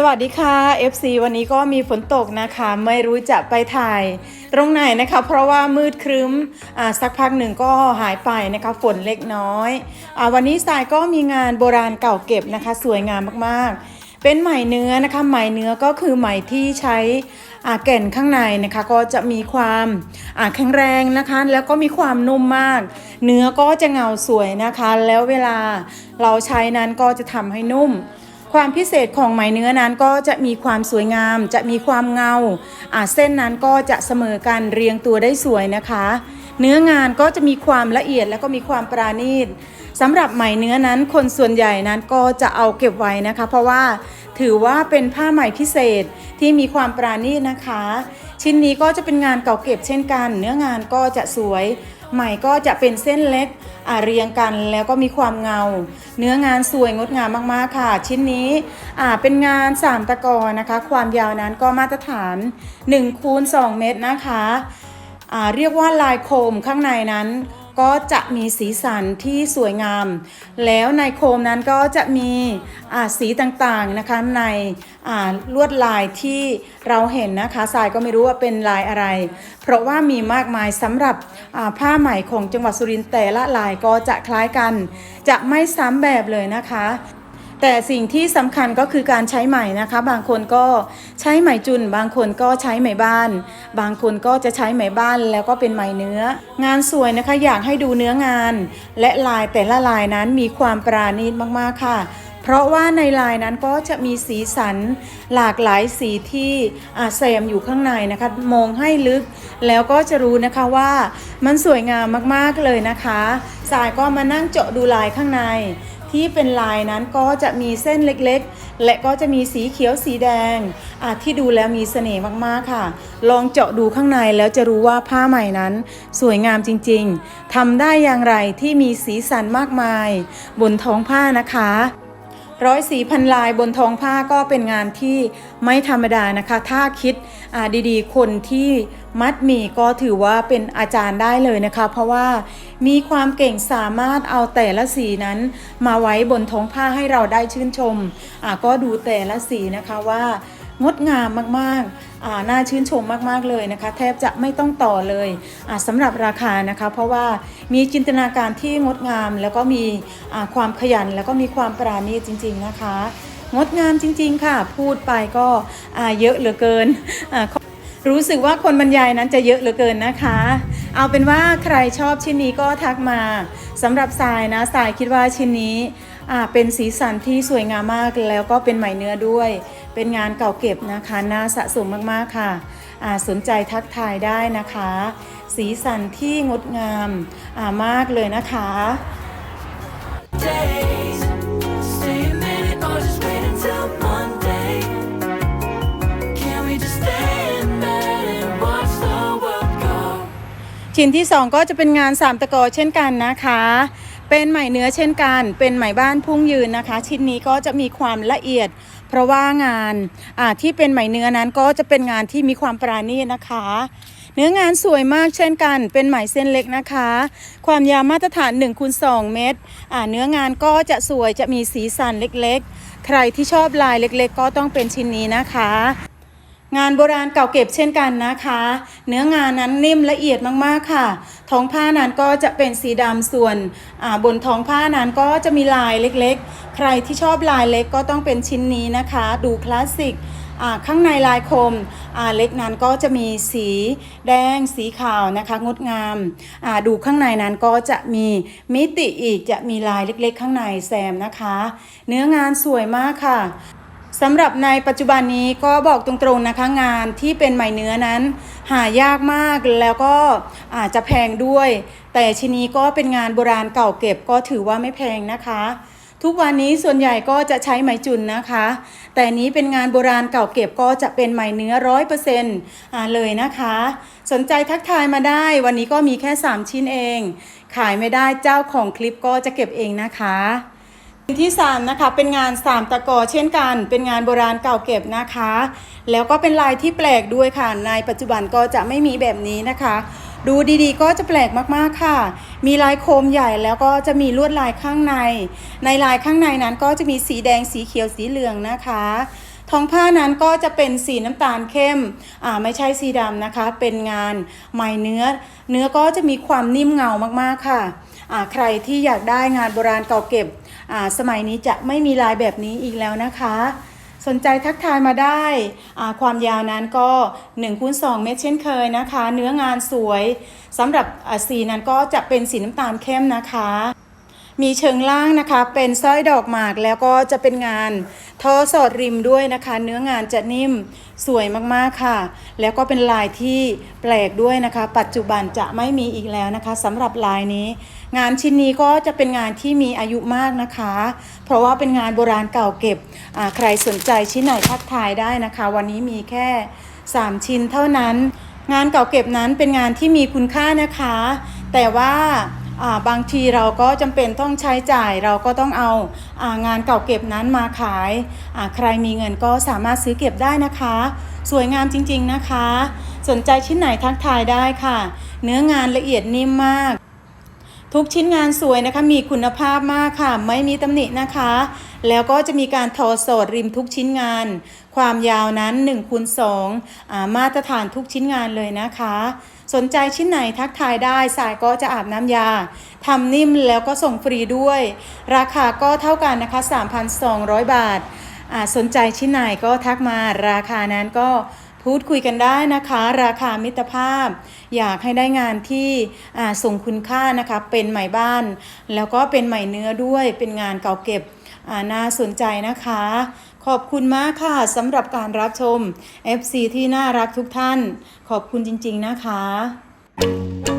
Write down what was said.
สวัสดีค่ะ FC วันนี้ก็มีฝนตกนะคะ ไม่รู้จะไปถ่ายตรงไหนนะคะ เพราะว่ามืดครึ้มอ่าสักพักหนึ่งก็หายไปนะคะฝนเล็กน้อยอวันนี้สายก็มีงานโบราณเก่าเก็บนะคะ สวยงามมากๆ เป็นไหมเนื้อนะคะไหมเนื้อก็คือไหมที่ใช้อ่าแก่นข้างในนะคะก็จะมีความอ่าแข็งแรงนะคะ แล้วก็มีความนุ่มมาก เนื้อก็จะเงาสวยนะคะ แล้วเวลาเราใช้นั้นก็จะทำให้นุ่ม ความพิเศษของไหมเนื้อนั้นก็จะมีความสวยงาม จะมีความเงาอ่าเส้นนั้นก็จะเสมอกันเรียงตัวได้สวยนะคะ เนื้องานก็จะมีความละเอียดแล้วก็มีความปราณีตสำหรับไหมเนื้อนั้นคนส่วนใหญ่นั้นก็จะเอาเก็บไว้นะคะ เพราะว่าถือว่าเป็นผ้าไหมพิเศษที่มีความปราณีตนะคะ ชิ้นนี้ก็จะเป็นงานเก่าเก็บเช่นกัน เนื้องานก็จะสวยไหมก็จะเป็นเส้นเล็กอาเรียงกันแล้วก็มีความเงา เนื้องานสวยงดงามมากๆค่ะ ชิ้นนี้อ่าเป็นงานสามตะกอนะคะ ความยาวนั้นก็มาตรฐาน1คูณ2เมตรนะคะอ่าเรียกว่าลายโคมข้างในนั้น ก็จะมีสีสันที่สวยงาม แล้วในโคมนั้นก็จะมีสีต่างๆนะคะในลวดลายที่เราเห็นนะคะสายก็ไม่รู้ว่าเป็นลายอะไร เพราะว่ามีมากมายสำหรับผ้าไหมของจังหวัดสุรินทร์แต่ละลายก็จะคล้ายกัน จะไม่ซ้ำแบบเลยนะคะ แต่สิ่งที่สำคัญก็คือการใช้ไหมนะคะ บางคนก็ใช้ไหมจุน บางคนก็ใช้ไหมบ้าน บางคนก็จะใช้ไหมบ้านแล้วก็เป็นไหมเนื้อ งานสวยนะคะอยากให้ดูเนื้องาน และลายแต่ละลายนั้นมีความปราณีตมากๆค่ะ เพราะว่าในลายนั้นก็จะมีสีสันหลากหลายสีที่อาแซมอยู่ข้างในนะคะ มองให้ลึก แล้วก็จะรู้นะคะว่ามันสวยงามมากๆเลยนะคะ สายก็มานั่งเจาะดูลายข้างใน ที่เป็นลายนั้นก็จะมีเส้นเล็กๆ และก็จะมีสีเขียวสีแดงอะที่ดูแล้วมีเสน่ห์มากๆค่ะ ลองเจาะดูข้างในแล้วจะรู้ว่าผ้าใหม่นั้น สวยงามจริงๆทำได้อย่างไรที่มีสีสันมากมาย บนท้องผ้านะคะ ร้อยสีพันลายบนท้องผ้าก็เป็นงานที่ไม่ธรรมดานะคะ ถ้าคิดดีๆ คนที่มัดหมี่ก็ถือว่าเป็นอาจารย์ได้เลยนะคะ เพราะว่ามีความเก่งสามารถเอาแต่ละสีนั้นมาไว้บนท้องผ้าให้เราได้ชื่นชม ก็ดูแต่ละสีนะคะว่างดงามมากๆ น่าชื่นชมมากๆเลยนะคะ แทบจะไม่ต้องต่อเลยสำหรับราคานะคะ เพราะว่ามีจินตนาการที่งดงาม แล้วก็มีความขยัน แล้วก็มีความปราณีตจริง ๆนะคะ งดงามจริง ๆ ค่ะ พูดไปก็เยอะเหลือเกิน รู้สึกว่าคนบรรยายนั้นจะเยอะเหลือเกินนะคะ เอาเป็นว่าใครชอบชิ้นนี้ก็ทักมาสำหรับทรายนะทรายคิดว่าชิ้นนี้ อ่าเป็นสีสันที่สวยงามมากแล้วก็เป็นไหมเนื้อด้วย เป็นงานเก่าเก็บนะคะน่าสะสมมากๆค่ะอ่าสนใจทักทายได้นะคะ สีสันที่งดงามอ่ามากเลยนะคะ days. Stay a minute or just wait until Monday. Can we just stay in bed and watch the world go? ชิ้นที่ 2 ก็จะเป็นงานสามตะกอเช่นกันนะคะ เป็นไหมเนื้อเช่นกัน เป็นไหมบ้านพุ่งยืนนะคะ ชิ้นนี้ก็จะมีความละเอียด เพราะว่างานอ่าที่เป็นไหมเนื้อนั้นก็จะเป็นงานที่มีความปราณีตนะคะ เนื้องานสวยมากเช่นกัน เป็นไหมเส้นเล็กนะคะ ความยาวมาตรฐาน1คูณ2เมตรอ่าเนื้องานก็จะสวยจะมีสีสันเล็กๆ ใครที่ชอบลายเล็กๆ ก็ต้องเป็นชิ้นนี้นะคะ งานโบราณเก่าเก็บเช่นกันนะคะ เนื้องานนั้นนิ่มละเอียดมากๆค่ะ ท้องผ้านั้นก็จะเป็นสีดำส่วนบนท้องผ้านั้นก็จะมีลายเล็กๆ ใครที่ชอบลายเล็กก็ต้องเป็นชิ้นนี้นะคะ ดูคลาสสิกข้างในลายคมเล็กนั้นก็จะมีสีแดงสีขาวนะคะ งดงามาดูข้างในนั้นก็จะมีมิติอีกจะมีลายเล็กๆ ข้างในแซมนะคะ เนื้องานสวยมากค่ะ สำหรับในปัจจุบันนี้ก็บอกตรงๆนะคะงานที่เป็นไหมเนื้อนั้น หายากมากแล้วก็อาจจะแพงด้วย แต่ชิ้นนี้ก็เป็นงานโบราณเก่าเก็บก็ถือว่าไม่แพงนะคะ ทุกวันนี้ส่วนใหญ่ก็จะใช้ไหมจุนนะคะ แต่นี้เป็นงานโบราณเก่าเก็บก็จะเป็นไหมเนื้อร้อยเปอร์เซ็นต์เลยนะคะ สนใจทักทายมาได้ วันนี้ก็มีแค่ 3 ชิ้นเอง ขายไม่ได้เจ้าของคลิปก็จะเก็บเองนะคะ ที่3นะคะเป็นงานสามตะกอเช่นกัน เป็นงานโบราณเก่าเก็บนะคะ แล้วก็เป็นลายที่แปลกด้วยค่ะ ในปัจจุบันก็จะไม่มีแบบนี้นะคะ ดูดีๆ ก็จะแปลกมากๆค่ะ มีลายโคมใหญ่แล้วก็จะมีลวดลายข้างใน ในลายข้างในนั้นก็จะมีสีแดงสีเขียวสีเหลืองนะคะท้องผ้านั้นก็จะเป็นสีน้ำตาลเข้ม อ่าไม่ใช่สีดำนะคะ เป็นงานไหมเนื้อ เนื้อก็จะมีความนิ่มเงามากๆค่ะ อ่าใครที่อยากได้งานโบราณเก่าเก็บ สมัยนี้จะไม่มีลายแบบนี้อีกแล้วนะคะ สนใจทักทายมาได้อ่าความยาวนั้นก็1คูณ2เมตรเช่นเคยนะคะ เนื้องานสวยสำหรับอ่าสีนั้นก็จะเป็นสีน้ำตาลเข้มนะคะ มีเชิงล่างนะคะเป็นสร้อยดอกหมากแล้วก็จะเป็นงานทอสอดริมด้วยนะคะ เนื้องานจะนิ่มสวยมากๆค่ะ แล้วก็เป็นลายที่แปลกด้วยนะคะ ปัจจุบันจะไม่มีอีกแล้วนะคะสำหรับลายนี้ งานชิ้นนี้ก็จะเป็นงานที่มีอายุมากนะคะ เพราะว่าเป็นงานโบราณเก่าเก็บอ่าใครสนใจชิ้นไหนทักทายได้นะคะ วันนี้มีแค่ 3 ชิ้นเท่านั้น งานเก่าเก็บนั้นเป็นงานที่มีคุณค่านะคะ แต่ว่า บางทีเราก็จำเป็นต้องใช้จ่ายเราก็ต้องเอาอางานเก่าเก็บนั้นมาขายาใครมีเงินก็สามารถซื้อเก็บได้นะคะ สวยงามจริงๆนะคะ สนใจชิ้นไหนทักทายได้ค่ะ เนื้องานละเอียดนิ่มมาก ทุกชิ้นงานสวยนะคะ มีคุณภาพมากค่ะ ไม่มีตำหนินะคะ แล้วก็จะมีการทอโสดริมทุกชิ้นงาน ความยาวนั้น1คูณ2อ่ามาตรฐานทุกชิ้นงานเลยนะคะ สนใจชิ้นไหนทักทายได้ สายก็จะอาบน้ำยาทำนิ่มแล้วก็ส่งฟรีด้วย ราคาก็เท่ากันนะคะ 3,200 บาทอ่าสนใจชิ้นไหนก็ทักมาราคานั้นก็ พูดคุยกันได้นะคะ ราคามิตรภาพ อยากให้ได้งานที่ส่งคุณค่านะคะเป็นใหม่บ้าน แล้วก็เป็นใหม่เนื้อด้วยเป็นงานเก่าเก็บน่าสนใจนะคะ ขอบคุณมากค่ะสำหรับการรับชม FC ที่น่ารักทุกท่าน ขอบคุณจริง ๆ นะคะ